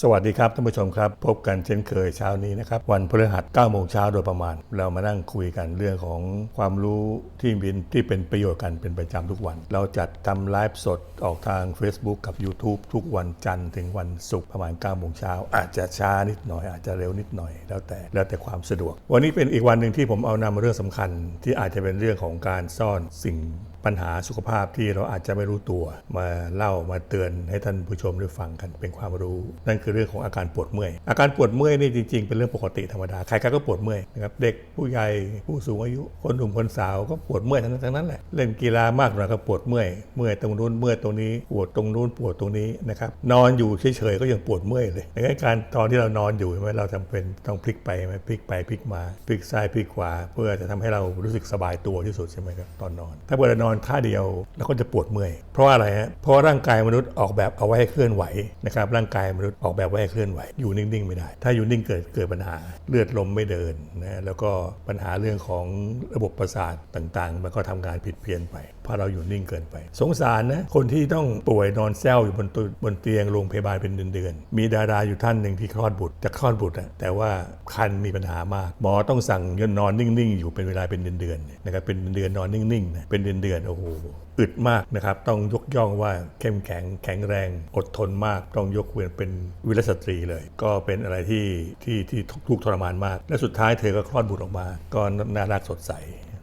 สวัสดีครับท่านผู้ชมครับ พบกันเช่นเคยเช้านี้นะครับ วันพฤหัส9โมงเช้าโดยประมาณ เรามานั่งคุยกันเรื่องของความรู้ที่เป็นที่เป็นประโยชน์กันเป็นประจำทุกวัน เราจัดทำไลฟ์สดออกทาง Facebook กับ YouTube ทุกวันจันทร์ถึงวันศุกร์ประมาณ9โมงเช้าอาจจะช้านิดหน่อย อาจจะเร็วนิดหน่อยแล้วแต่แล้วแต่ความสะดวก วันนี้เป็นอีกวันหนึ่งที่ผมเอานำเรื่องสำคัญ ที่อาจจะเป็นเรื่องของการซ่อนสิ่ง ปัญหาสุขภาพที่เราอาจจะไม่รู้ตัวมาเล่ามาเตือนให้ท่านผู้ชมได้ฟังกันเป็นความรู้ นั่นคือเรื่องของอาการปวดเมื่อย อาการปวดเมื่อยนี่จริงๆ เป็นเรื่องปกติธรรมดาใครๆก็ปวดเมื่อยนะครับเด็กผู้ใหญ่ผู้สูงอายุ คนหนุ่มคนสาวก็ปวดเมื่อยทั้งนั้นทั้งนั้นแหละเล่นกีฬามากหน่อยก็ปวดเมื่อยเมื่อยตรงนู้นเมื่อยตรงนี้ปวดตรงนู้นปวดตรงนี้นะครับนอนอยู่เฉยๆก็ยังปวดเมื่อยเลยดังนั้นการตอนที่เรานอนอยู่ใช่ไหมเราจำเป็นต้องพลิกไปไหมพลิกไปพลิกมาพลิกซ้ายพลิกขวา เพื่อจะทำให้เรารู้สึกสบายตัวที่สุดใช่ไหมครับตอนนอน ถ้าเกิดเรานอนท่าเดียวเราก็จะปวดเมื่อย เพราะว่าอะไรฮะเพราะร่างกายมนุษย์ออกแบบเอาไว้ให้เคลื่อนไหวนะครับร่างกายมนุษย์ออกแบบไว้ให้เคลื่อนไหว อยู่นิ่งๆ ไม่ได้ ถ้าอยู่นิ่งเกิดเกิดปัญหาเลือดลมไม่เดินนะแล้วก็ปัญหาเรื่องของระบบประสาทต่างๆ มันก็ทำงานผิดเพี้ยนไปเพราะเราอยู่นิ่งเกินไป สงสารนะคนที่ต้องป่วยนอนแซวอยู่บนตัวบนเตียงโรงพยาบาลเป็นเดือนๆมีดาราอยู่ท่านหนึ่งที่คลอดบุตรจะคลอดบุตรอะแต่ว่าคันมีปัญหามาก หมอต้องสั่งยนนอนนิ่งๆ อยู่เป็นเวลาเป็นเดือนๆนะครับเป็นเดือนนอนนิ่งๆนะเป็นเดือนโอ้โหอึดมากนะครับ ต้องยกย่องว่าเข้มแข็งแข็งแรง อดทนมาก ต้องยกเว้นเป็นวิรสตรีเลย ก็เป็นอะไรที่ที่ที่ทุกทรมานมาก และสุดท้ายเธอก็คลอดบุตรออกมา ก็น่ารักสดใส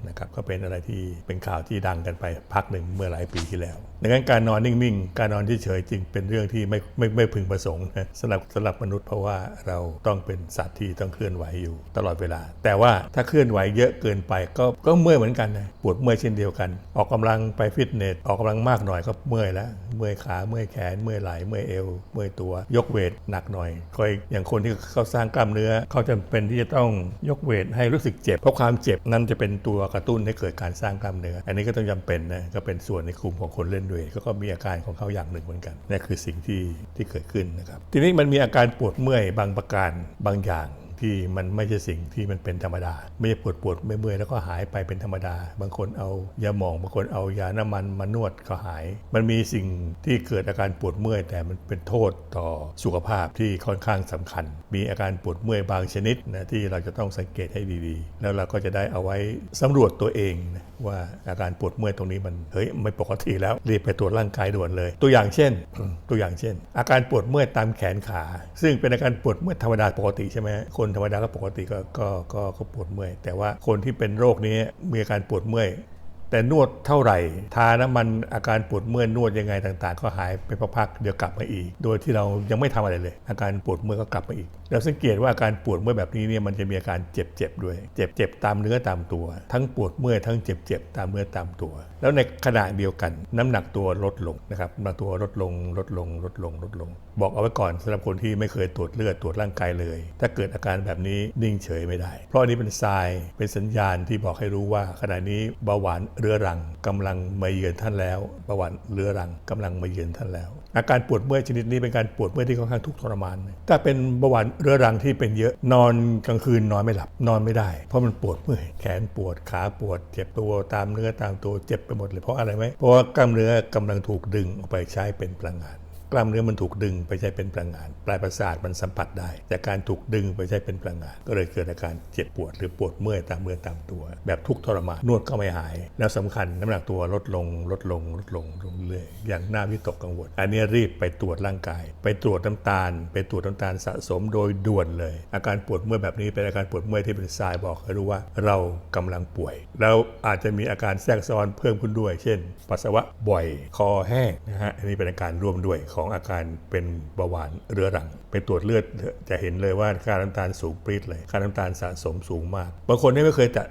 นะครับก็เป็นอะไรที่เป็นข่าวที่ดังกันไปพักหนึ่งเมื่อหลายปีที่แล้ว ดังนั้นการนอนนิ่งๆ การนอนที่เฉยๆจริงเป็นเรื่องที่ไม่ไม่ไม่พึงประสงค์นะสำหรับสำหรับมนุษย์เพราะว่าเราต้องเป็นสัตว์ที่ต้องเคลื่อนไหวอยู่ตลอดเวลา แต่ว่าถ้าเคลื่อนไหวเยอะเกินไปก็ก็เมื่อยเหมือนกันนะปวดเมื่อยเช่นเดียวกัน ออกกำลังไปฟิตเนสออกกำลังมากหน่อยก็เมื่อยแล้วเมื่อยขาเมื่อยแขนเมื่อยไหล่เมื่อยเอวเมื่อยตัวยกเวทหนักหน่อยคอยอย่างคนที่เขาสร้างกล้ามเนื้อเขาจำเป็นที่จะต้องยกเวทให้รู้สึกเจ็บเพราะความเจ็บนั้นจะเป็นตัวกระตุ้นให้เกิดการสร้างกล้ามเนื้อ อันนี้ก็ต้องจำเป็นนะก็เป็นส่วนในกลุ่มของคนเล่นด้วยก็ก็มีอาการของเขาอย่างหนึ่งเหมือนกันนี่คือสิ่งที่ที่เกิดขึ้นนะครับ ทีนี้มันมีอาการปวดเมื่อยบางประการบางอย่าง ที่มันไม่ใช่สิ่งที่มันเป็นธรรมดา ไม่ใช่ปวดปวดเมื่อยแล้วก็หายไปเป็นธรรมดา บางคนเอายาหมองบางคนเอายาน้ำมันมานวดก็หาย มันมีสิ่งที่เกิดอาการปวดเมื่อย แต่มันเป็นโทษต่อสุขภาพที่ค่อนข้างสำคัญ มีอาการปวดเมื่อยบางชนิดนะที่เราจะต้องสังเกตให้ดีๆ แล้วเราก็จะได้เอาไว้สำรวจตัวเองนะว่าอาการปวดเมื่อยตรงนี้มันเฮ้ยไม่ปกติแล้วรีบไปตรวจร่างกายด่วนเลย ตัวอย่างเช่น ตัวอย่างเช่น อาการปวดเมื่อยตามแขนขา ซึ่งเป็นอาการปวดเมื่อยธรรมดาปกติใช่ไหมคนธรรมดาก็ปกติก็ก็ก็ก็ปวดเมื่อย แต่ว่าคนที่เป็นโรคนี้มีอาการปวดเมื่อยแต่นวดเท่าไหร่ ทาน้ำมันอาการปวดเมื่อยนวดยังไงต่างๆ ก็หายไปพักๆเดี๋ยวกลับมาอีก โดยที่เรายังไม่ทำอะไรเลย อาการปวดเมื่อยก็กลับมาอีก เราสังเกตว่าอาการปวดเมื่อยแบบนี้เนี่ยมันจะมีอาการเจ็บๆด้วย เจ็บๆตามเนื้อตามตัว ทั้งปวดเมื่อยทั้งเจ็บๆตามเนื้อตามตัว แล้วในขณะเดียวกัน น้ำหนักตัวลดลงนะครับน้ำหนักตัวลดลงลดลงลดลงลดลง บอกเอาไว้ก่อนสำหรับคนที่ไม่เคยตรวจเลือดตรวจร่างกายเลย ถ้าเกิดอาการแบบนี้นิ่งเฉยไม่ได้ เพราะอันนี้เป็นทรายเป็นสัญญาณที่บอกให้รู้ว่า ขณะนี้เบาหวานเรื้อรังกำลังมาเยือนท่านแล้วเบาหวานเรื้อรังกำลังมาเยือนท่านแล้ว อาการปวดเมื่อยชนิดนี้เป็นการปวดเมื่อยที่ค่อนข้างทุกข์ทรมาน ถ้าเป็นเบาหวานเรื้อรังที่เป็นเยอะนอนกลางคืนนอนไม่หลับนอนไม่ได้ เพราะมันปวดเมื่อยแขนปวดขาปวด เจ็บตัวตามเนื้อตามตัวเจ็บไปหมดเลยเพราะอะไรไหมเพราะว่ากล้ามเนื้อกำลังถูกดึงออกไปใช้เป็นพลังงาน กล้ามเนื้อมันถูกดึงไปใช้เป็นพลังงาน ปลายประสาทมันสัมผัสได้ จากการถูกดึงไปใช้เป็นพลังงาน ก็เลยเกิดอาการเจ็บปวดหรือปวดเมื่อยตามเมื่อตามตัว แบบทุกข์ทรมานนวดก็ไม่หาย แล้วสำคัญน้ำหนักตัวลดลงลดลงลดลงลงเรื่อยอย่างน่าวิตกกังวล อันนี้รีบไปตรวจร่างกาย ไปตรวจน้ำตาล ไปตรวจน้ำตาลสะสมโดยด่วนเลย อาการปวดเมื่อยแบบนี้เป็นอาการปวดเมื่อยที่เป็นทรายบอกให้รู้ว่าเรากำลังป่วย แล้วอาจจะมีอาการแทรกซ้อนเพิ่มขึ้นด้วย เช่น ปัสสาวะบ่อยคอแห้งนะฮะอันนี้เป็นอาการร่วมด้วยของอาการเป็นเบาหวานเรื้อรัง ไปตรวจเลือดจะเห็นเลยว่าค่าน้ำตาลสูงปรี๊ดเลย ค่าน้ำตาลสะสมสูงมาก บางคนที่ไม่เคยแต่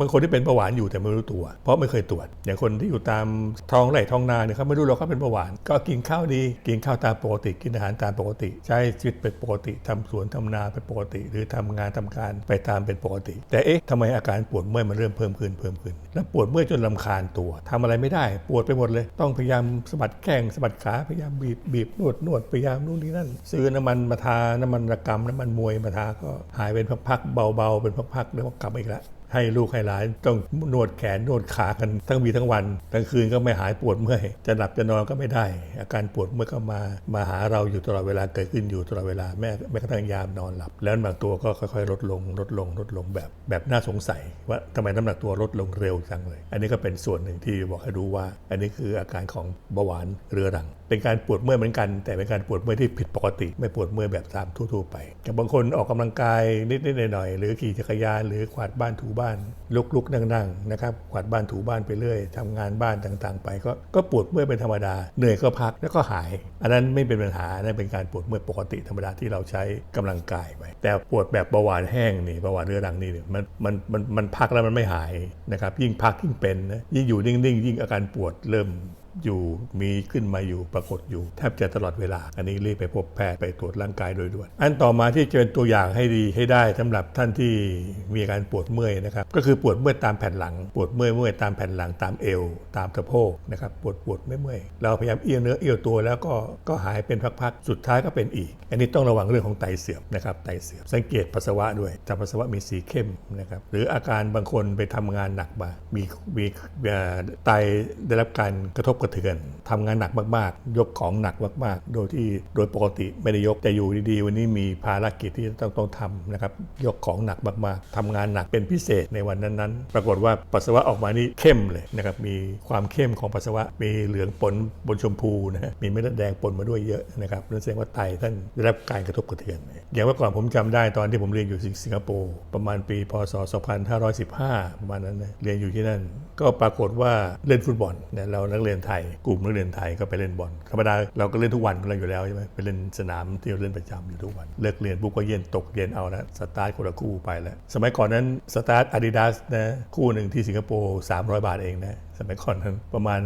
บางคนที่เป็นเบาหวานอยู่แต่ไม่รู้ตัว เพราะไม่เคยตรวจ อย่างคนที่อยู่ตามท้องไร่ท้องนาเนี่ยเขาไม่รู้หรอกเขาเป็นเบาหวาน ก็กินข้าวดี กินข้าวตามปกติ กินอาหารตามปกติ ใช้ชีวิตเป็นปกติทำสวนทำนาเป็นปกติ หรือทำงานทำการไปตามเป็นปกติ แต่เอ๊ะทำไมอาการปวดเมื่อยมันเริ่มเพิ่มขึ้นเพิ่มขึ้น แล้วปวดเมื่อยจนลำคาญตัวทำอะไรไม่ได้ ปวดไปหมดเลย ต้องพยายามสะบัดแข้งสะบัดขาพยายามบีบบีบนวดนวดพยายามนู่นนี่นั่น ซื้อน้ำมันมาทาน้ำมันระกำน้ำมันมวยมาทาก็หายเป็นพักๆเบาๆเป็นพักๆแล้วก็กลับอีกแล้ว ให้ลูกให้หลานต้องนวดแขนนวดขากันทั้งวีทั้งวันกลางคืนก็ไม่หายปวดเมื่อยจะหลับจะนอนก็ไม่ได้ อาการปวดเมื่อยก็มามาหาเราอยู่ตลอดเวลาเกิดขึ้นอยู่ตลอดเวลาแม้แม้กระทั่งยามนอนหลับ แล้วน้ำหนักตัวก็ค่อยๆ ลดลงลดลงลดลงแบบแบบน่าสงสัย ว่าทำไมน้ำหนักตัวลดลงเร็วจังเลย อันนี้ก็เป็นส่วนหนึ่งที่บอกให้รู้ว่า อันนี้คืออาการของเบาหวานเรื้อรัง เป็นการปวดเมื่อยเหมือนกัน แต่เป็นการปวดเมื่อยที่ผิดปกติ ไม่ปวดเมื่อยแบบตามทั่วๆไปอย่างบางคนออกกำลังกายนิดๆหน่อยๆหรือขี่จักรยานหรือกวาดบ้านถูบ้านลุกๆ นั่งๆนะครับกวาดบ้านถูบ้านไปเรื่อยทำงานบ้านต่างๆ ไปก็ก็ปวดเมื่อยเป็นธรรมดาเหนื่อยก็พักแล้วก็หาย อันนั้นไม่เป็นปัญหานั่นเป็นการปวดเมื่อยปกติธรรมดาที่เราใช้กำลังกายไปแต่ปวดแบบเบาหวานแห้งนี่เบาหวานเรื้อรังนี่เนี่ยมันมันมันมันพักแล้วมันไม่หายนะครับยิ่งพักยิ่งเป็นนะยิ่งอยู่นิ่งๆ ยิ่งอาการปวดเริ่ม อยู่มีขึ้นมาอยู่ปรากฏอยู่แทบจะตลอดเวลา อันนี้รีบไปพบแพทย์ไปตรวจร่างกายโดยด่วนอันต่อมาที่จะเป็นตัวอย่างให้ดีให้ได้สำหรับท่านที่มีอาการปวดเมื่อยนะครับก็คือปวดเมื่อยตามแผ่นหลัง ปวดเมื่อยเมื่อยตามแผ่นหลังตามเอว ตามสะโพกนะครับปวดปวดไม่เมื่อยเราพยายามเอี้ยวเนื้อเอี้ยวตัวแล้วก็ก็หายเป็นพักๆสุดท้ายก็เป็นอีก อันนี้ต้องระวังเรื่องของไตเสื่อมนะครับไตเสื่อมสังเกตปัสสาวะด้วยถ้าปัสสาวะมีสีเข้มนะครับหรืออาการบางคนไปทำงานหนักมามีมีไตได้รับการกระทบกระเทือนทำงานหนักมากๆ ยกของหนักมากๆ โดยที่โดยปกติไม่ได้ยกแต่อยู่ดีๆ วันนี้มีภารกิจที่ต้องต้องทำนะครับยกของหนักมากๆทำงานหนักเป็นพิเศษในวันนั้นๆ ปรากฏว่าปัสสาวะออกมานี่เข้มเลยนะครับมีความเข้มของปัสสาวะมีเหลืองปนบนชมพูนะฮะมีเม็ดเลือดแดงปนมาด้วยเยอะนะครับนั่นแสดงว่าไตท่านได้รับการกระทบกระเทือน อย่างเมื่อก่อนผมจำได้ตอนที่ผมเรียนอยู่สิงคโปร์ประมาณปีพศ 2515 ประมาณนั้นนะเรียนอยู่ที่นั่น ก็ปรากฏว่าเล่นฟุตบอลเนี่ยเรานักเรียนไทยกลุ่มนักเรียนไทยก็ไปเล่นบอลธรรมดาเราก็เล่นทุกวันเราอยู่แล้วใช่ไหมไปเล่นสนามที่เราเล่นประจำอยู่ทุกวัน เลิกเรียนปุ๊บก็เย็นตกเย็นเอาละสตาร์ทคนละคู่ไปแล้วสมัยก่อนนั้นสตาร์ทอาดิดาสนะคู่หนึ่งที่สิงคโปร์300 บาทเองนะสมัยก่อนนั้นประมาณ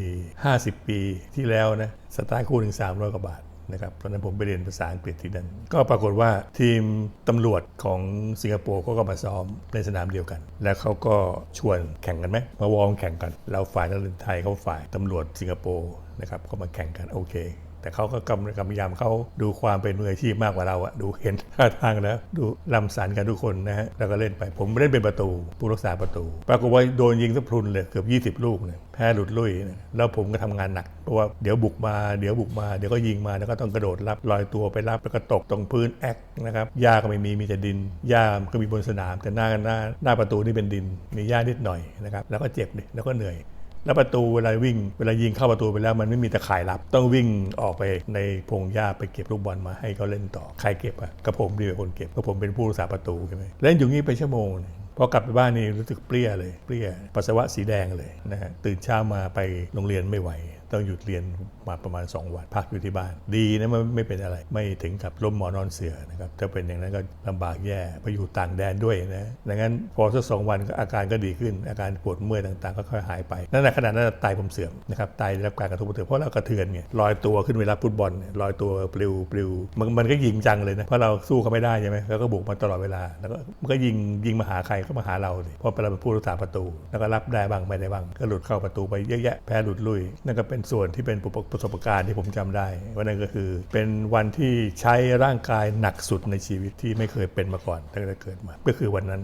4 50 ปีที่แล้วนะสตาร์ทคู่หนึ่ง300กว่าบาท นะครับตอนนั้นผมไปเรียนภาษาอังกฤษที่นั่นก็ปรากฏว่าทีมตำรวจของสิงคโปร์เขาก็มาซ้อมในสนามเดียวกัน แล้วเขาก็ชวนแข่งกันไหมมาวอร์มแข่งกัน เราฝ่ายนักเรียนไทยเขาฝ่ายตำรวจสิงคโปร์นะครับก็มาแข่งกันโอเค แต่เขาก็กำกำพยายามเขาดูความเป็นมืออาชีพมากกว่าเราอะดูเห็นท่าทางแล้ว ดูลำสันกันทุกคนนะฮะแล้วก็เล่นไป ผมเล่นเป็นประตูผู้รักษาประตู ปรากฏว่าโดนยิงสักพรุนเลยเกือบ 20 ลูกเนี่ยแพ้หลุดลุ่ยนี่ยแล้วผมก็ทำงานหนักเพราะว่าเดี๋ยวบุกมาเดี๋ยวบุกมาเดี๋ยวก็ยิงมาแล้วก็ต้องกระโดดรับลอยตัวไปรับแล้วก็ตกตรงพื้นแอกนะครับหญ้าก็ไม่มีมีแต่ดินหญ้าก็มีบนสนามแต่หน้าหน้าหน้าประตูนี่เป็นดินมีหญ้านิดหน่อยนะครับแล้วก็เจ็บดิแล้วก็เหนื่อย แล้วประตูเวลาวิ่งเวลายิงเข้าประตูไปแล้วมันไม่มีตะข่ายรับ ต้องวิ่งออกไปในพงหญ้าไปเก็บลูกบอลมาให้เขาเล่นต่อ ใครเก็บอะก็ผมดีกว่าคนเก็บก็ผมเป็นผู้รักษาประตูใช่ไหมเล่นอยู่งี้ไปชั่วโมงหนึ่งพอกลับไปบ้านนี่รู้สึกเปรี้ยเลยเปรี้ยปัสสาวะสีแดงเลยนะฮะตื่นเช้ามาไปโรงเรียนไม่ไหว ต้องหยุดเรียนมาประมาณ 2 วันพักอยู่ที่บ้าน ดีนะมันไม่เป็นอะไร ไม่ถึงกับล้มหมอนอนเสือนะครับถ้าเป็นอย่างนั้นก็ลำบากแย่ไปอยู่ต่างแดนด้วยนะดังนั้นพอสักสองวันก็อาการก็ดีขึ้น อาการปวดเมื่อยต่างๆ ก็ค่อยหายไปนั่นแหละขนาดนั้นไตผมเสื่อมนะครับไตได้รับการกระทบกระเทือนเพราะเรากระเทือนไงลอยตัวขึ้นเวลาฟุตบอลลอยตัวปลิวปลิวมันมันก็ยิงจังเลยนะเพราะเราสู้เขาไม่ได้ใช่ไหมแล้วก็บุกมาตลอดเวลาแล้วก็มันก็ยิงยิงมาหาใครก็มาหาเราเพราะเราเป็นผู้รักษาประตู แล้วก็รับได้บ้างไม่ได้บ้างก็หลุดเข้าประตูไปเยอะแยะแพ้หลุดลุยนั่นก็เป็นส่วนที่เป็นประสบการณ์ที่ผมจำได้วันนั้นก็คือเป็นวันที่ใช้ร่างกายหนักสุดในชีวิตที่ไม่เคยเป็นมาก่อนตั้งแต่เกิดมา ก็คือวันนั้น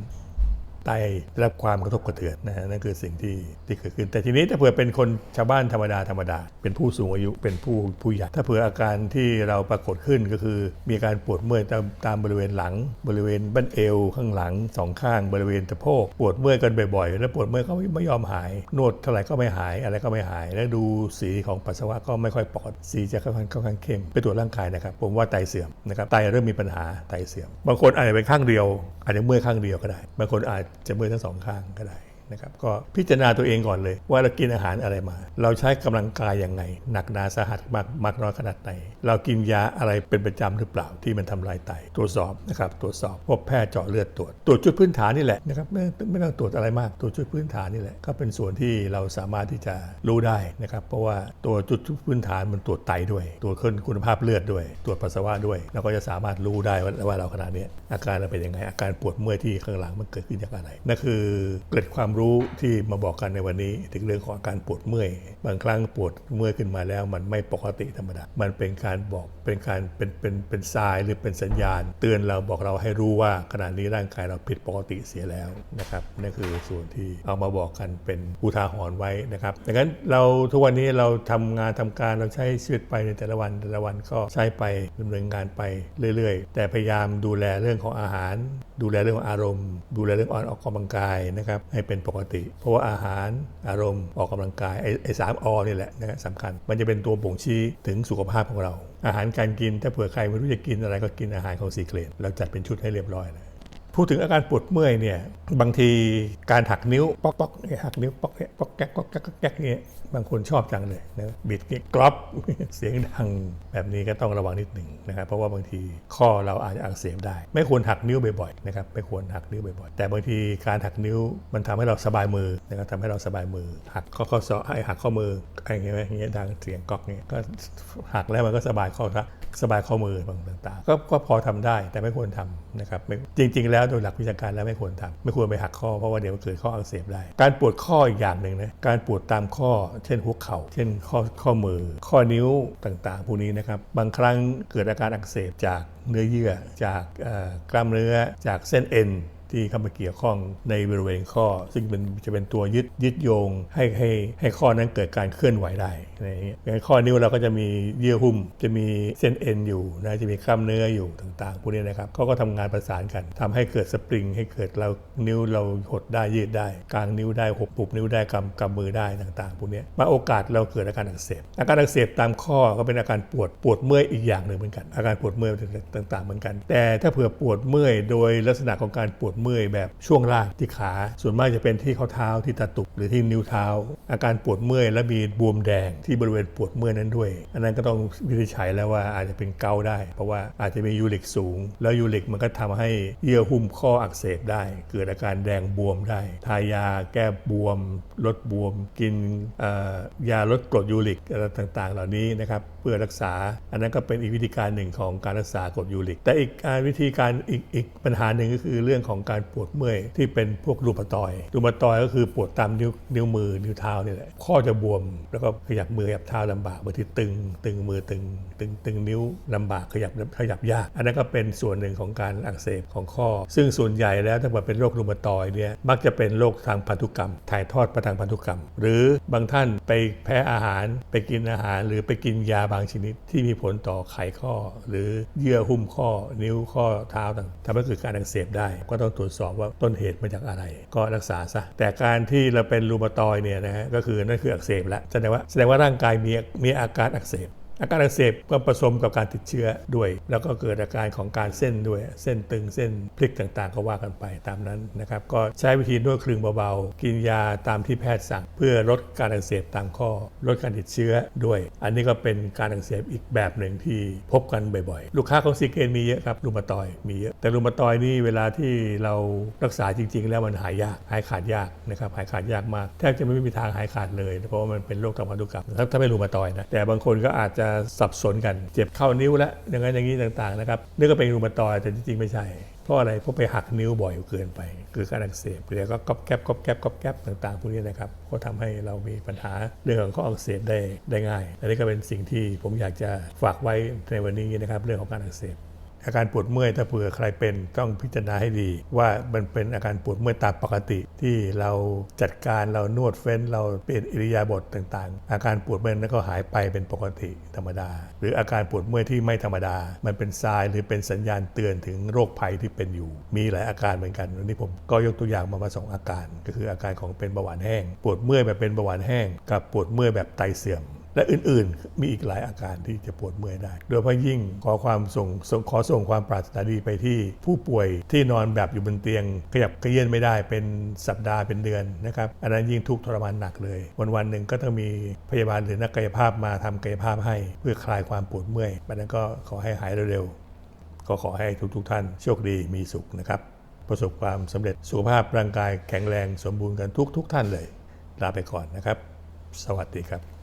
ไตได้รับความกระทบกระเทือนนะฮะนั่นคือสิ่งที่ที่เกิดขึ้น แต่ทีนี้ถ้าเผื่อเป็นคนชาวบ้านธรรมดาธรรมดา เป็นผู้สูงอายุเป็นผู้ผู้ใหญ่ถ้าเผื่ออาการที่เราปรากฏขึ้นก็คือ มีอาการปวดเมื่อยตามตามบริเวณหลัง บริเวณบั้นเอวข้างหลังสองข้าง บริเวณสะโพกปวดเมื่อยกันบ่อยๆ แล้วปวดเมื่อยก็ไม่ยอมหายนวดเท่าไหร่ก็ไม่หายอะไรก็ไม่หาย แล้วดูสีของปัสสาวะก็ไม่ค่อยปกติสีจะค่อนข้างค่อนข้างเข้มไปตรวจร่างกายนะครับ ผมว่าไตเสื่อมนะครับไตเริ่มมีปัญหาไตเสื่อม บางคนอาจจะเป็นข้างเดียว อาจจะเมื่อยข้างเดียวก็ได้ บางคนอาจจะเมื่อทั้งสองข้างก็ได้ นะครับก็พิจารณาตัวเองก่อนเลย ว่าเรากินอาหารอะไรมา เราใช้กำลังกายอย่างไง หนักหนาสาหัสมากมากน้อยขนาดไหน เรากินยาอะไรเป็นประจำหรือเปล่าที่มันทำลายไตตรวจสอบนะครับตรวจสอบพบแพทย์เจาะเลือดตรวจตรวจจุดพื้นฐานนี่แหละนะครับไม่ไม่ต้องตรวจอะไรมากตรวจจุดพื้นฐานนี่แหละก็เป็นส่วนที่เราสามารถที่จะรู้ได้นะครับเพราะว่าตัวจุดพื้นฐานมันตรวจไตด้วย ตรวจขึ้นคุณภาพเลือดด้วย ตรวจปัสสาวะด้วยเราก็จะสามารถรู้ได้ว่าว่าเราขณะนี้อาการเราเป็นยังไงอาการปวดเมื่อยที่ข้างหลังมันเกิดขึ้นจากอะไรนั่นคือเกร็ดความรู้ที่มาบอกกันในวันนี้ ถึงเรื่องของอาการปวดเมื่อย บางครั้งปวดเมื่อยขึ้นมาแล้ว มันไม่ปกติธรรมดา มันเป็นการบอกเป็นการเป็นเป็นเป็นทรายหรือเป็นสัญญาณ เตือนเราบอกเราให้รู้ว่าขณะนี้ร่างกายเราผิดปกติเสียแล้วนะครับนั่นคือส่วนที่เอามาบอกกันเป็นอุทาหรณ์ไว้นะครับดังนั้นเราทุกวันนี้เราทำงานทำการเราใช้ชีวิตไปในแต่ละวันแต่ละวันก็ใช้ไปดำเนินงานไปเรื่อย ๆ แต่พยายามดูแลเรื่องของอาหาร ดูแลเรื่องของอารมณ์ ดูแลเรื่องออกกำลังกายนะครับให้เป็นปกติ เพราะว่าอาหารอารมณ์ออกกำลังกายไอ้สามอนี่แหละนะสำคัญ มันจะเป็นตัวบ่งชี้ถึงสุขภาพของเรา อาหารการกินถ้าเผื่อใครไม่รู้จะกินอะไรก็กินอาหารของซีเกรดเราจัดเป็นชุดให้เรียบร้อยเลย พูดถึงอาการปวดเมื่อยเนี่ยบางทีการหักนิ้วป๊อกป๊อกเนี่ยหักนิ้วป๊อกเนี่ยป๊อกแก๊กป๊อกแก๊กป๊อกแก๊กเนี่ยบางคนชอบจังเลยนะบิดเงี้ยกรอบเสียงดังแบบนี้ก็ต้องระวังนิดหนึ่งนะครับเพราะว่าบางทีข้อเราอาจจะอักเสบได้ ไม่ควรหักนิ้วบ่อยๆนะครับไม่ควรหักนิ้วบ่อยๆ แต่บางทีการหักนิ้วมันทำให้เราสบายมือนะครับทำให้เราสบายมือ หักข้อข้อศอกให้หักข้อมืออะไรอย่างเงี้ยอย่างเงี้ยดังเสียงก๊อกเนี่ยก็หักแล้วมันก็สบายข้อซะ สบายข้อมือบางต่างๆก็ก็พอทำได้แต่ไม่ควรทำนะครับจริง ๆ แล้วโดยหลักวิชาการแล้วไม่ควรทำไม่ควรไปหักข้อเพราะว่าเดี๋ยวเกิดข้ออักเสบได้ การปวดข้ออีกอย่างหนึ่งนะการปวดตามข้อ เช่นหัวเข่า เช่นข้อข้อมือ ข้อนิ้วต่างๆพวกนี้นะครับบางครั้งเกิดอาการอักเสบจากเนื้อเยื่อ จากกล้ามเนื้อจากเส้นเอ็น ที่เข้ามาเกี่ยวข้องในบริเวณข้อ ซึ่งเป็นจะเป็นตัวยึดยึดโยงให้ให้ให้ข้อนั้นเกิดการเคลื่อนไหวได้อะไรเงี้ยอย่างข้อนิ้วเราก็จะมีเยื่อหุ้ม จะมีเส้นเอ็นอยู่นะจะมีกล้ามเนื้ออยู่ต่างๆพวกนี้นะครับเขาก็ทำงานประสานกันทำให้เกิดสปริง ให้เกิดเรานิ้วเราหดได้ยืดได้ กลางนิ้วได้หกปุบนิ้วได้กำกำมือได้ต่างๆพวกนี้มาโอกาสเราเกิดอาการอักเสบอาการอักเสบตามข้อก็เป็นอาการปวดปวดเมื่อยอีกอย่างหนึ่งเหมือนกัน อาการปวดเมื่อยต่างๆเหมือนกัน แต่ถ้าเผื่อปวดเมื่อยโดยลักษณะของการปวดเมื่อยแบบช่วงล่างที่ขา ส่วนมากจะเป็นที่ข้อเท้าที่ตะตุกหรือที่นิ้วเท้า อาการปวดเมื่อยและมีบวมแดงที่บริเวณปวดเมื่อยนั้นด้วย อันนั้นก็ต้องวินิจฉัยแล้วว่าอาจจะเป็นเกาได้ เพราะว่าอาจจะมียูริกสูง แล้วยูริกมันก็ทำให้เยื่อหุ้มข้ออักเสบได้ เกิดอาการแดงบวมได้ ทายาแก้บวม ลดบวม กินยาลดกรดยูริกอะไรต่างๆ เหล่านี้นะครับ พื่อรักษา อันนั้นก็เป็นอีกวิธีการหนึ่งของการรักษากรดยูริก แต่อีกอวิธีการอีกอีกปัญหาหนึ่งก็คือเรื่องของการปวดเมื่อยที่เป็นพวกรูมาตอย รูมาตอยก็คือปวดตามนิ้วนิ้วมือนิ้วเท้านี่แหละข้อจะบวม แล้วก็ขยับมือขยับเท้าลำบากบางทีตึง ตึงมือตึง ตึงตึงนิ้วลำบากขยับขยับยาก อันนั้นก็เป็นส่วนหนึ่งของการอักเสบของข้อ ซึ่งส่วนใหญ่แล้วถ้าเกิดเป็นโรครูมาตอยเนี่ยมักจะเป็นโรคทางพันธุกรรม ถ่ายทอดมาทางพันธุกรรม หรือบางท่านไปแพ้อาหารไปกินอาหารหรือไปกินยาบางชนิดที่มีผลต่อไขข้อ หรือเยื่อหุ้มข้อ นิ้วข้อเท้าต่างทำให้เกิดการอักเสบได้ ก็ต้องตรวจสอบว่าต้นเหตุมาจากอะไร ก็รักษาซะแต่การที่เราเป็นรูมาตอยเนี่ยนะฮะก็คือนั่นคืออักเสบแล้วแสดงว่าแสดงว่าร่างกายมีมีอาการอักเสบ อาการอักเสบก็ผสมกับการติดเชื้อด้วย แล้วก็เกิดอาการของการเส้นด้วย เส้นตึงเส้นพลิกต่างๆ ก็ว่ากันไปตามนั้นนะครับ ก็ใช้วิธีนวดคลึงเบาๆ กินยาตามที่แพทย์สั่ง เพื่อลดการอักเสบตามข้อ ลดการติดเชื้อด้วย อันนี้ก็เป็นการอักเสบอีกแบบหนึ่งที่พบกันบ่อยๆ ลูกค้าของซีเกนมีเยอะครับรูมาตอยด์มีเยอะ แต่รูมาตอยดนี่เวลาที่เรารักษาจริง ๆ แล้วมันหายยากหายขาดยากนะครับหายขาดยากมากแทบจะไม่มีทางหายขาดเลย เพราะว่ามันเป็นโรคทางพันธุกรรมถ้าถ้าไม่รูมาตอยด์นะแต่บางคนก็อาจจะสับสนกัน เจ็บเข้านิ้วแล้วอย่างนั้นอย่างนี้ต่างๆนะครับนึกว่าเป็นรูมาตอยแต่จริงๆไม่ใช่ เพราะอะไรเพราะไปหักนิ้วบ่อยเกินไป คือการอักเสบแล้วก็ก๊อบแก๊บก๊อบแก๊บก๊อบแก๊บต่างๆพวกนี้นะครับก็ทำให้เรามีปัญหาเรื่องของข้ออักเสบได้ได้ง่ายอันนี้ก็เป็นสิ่งที่ผมอยากจะฝากไว้ในวันนี้นะครับเรื่องของการอักเสบ อาการปวดเมื่อยถ้าเผื่อใครเป็นต้องพิจารณาให้ดี ว่ามันเป็นอาการปวดเมื่อยตามปกติที่เราจัดการเรานวดเฟ้น เราเปลี่ยนอิริยาบถต่างๆ อาการปวดเมื่อยนั้นก็หายไปเป็นปกติธรรมดา หรืออาการปวดเมื่อยที่ไม่ธรรมดา มันเป็นทรายหรือเป็นสัญญาณเตือนถึงโรคภัยที่เป็นอยู่ มีหลายอาการเหมือนกันวันนี้ผมก็ยกตัวอย่างมามาสองอาการ ก็คืออาการของเป็นเบาหวานแห้ง ปวดเมื่อยแบบเป็นเบาหวานแห้ง กับปวดเมื่อยแบบไตเสื่อม และอื่นๆ มีอีกหลายอาการที่จะปวดเมื่อยได้ โดยเฉพาะยิ่งขอความส่งขอส่งความปรารถนาดีไปที่ผู้ป่วยที่นอนแบบอยู่บนเตียง ขยับเขยื้อนไม่ได้เป็นสัปดาห์เป็นเดือนนะครับอันนั้นยิ่งทุกข์ทรมานหนักเลย วันวันๆหนึ่งก็ต้องมีพยาบาลหรือนักกายภาพมาทำกายภาพให้ เพื่อคลายความปวดเมื่อยบันนั้นก็ขอให้หายเร็วๆก็ขอให้ทุกๆท่านโชคดีมีสุขนะครับประสบความสำเร็จสุขภาพร่างกายแข็งแรงสมบูรณ์กันทุกๆท่านเลยลาไปก่อนนะครับ สวัสดีครับ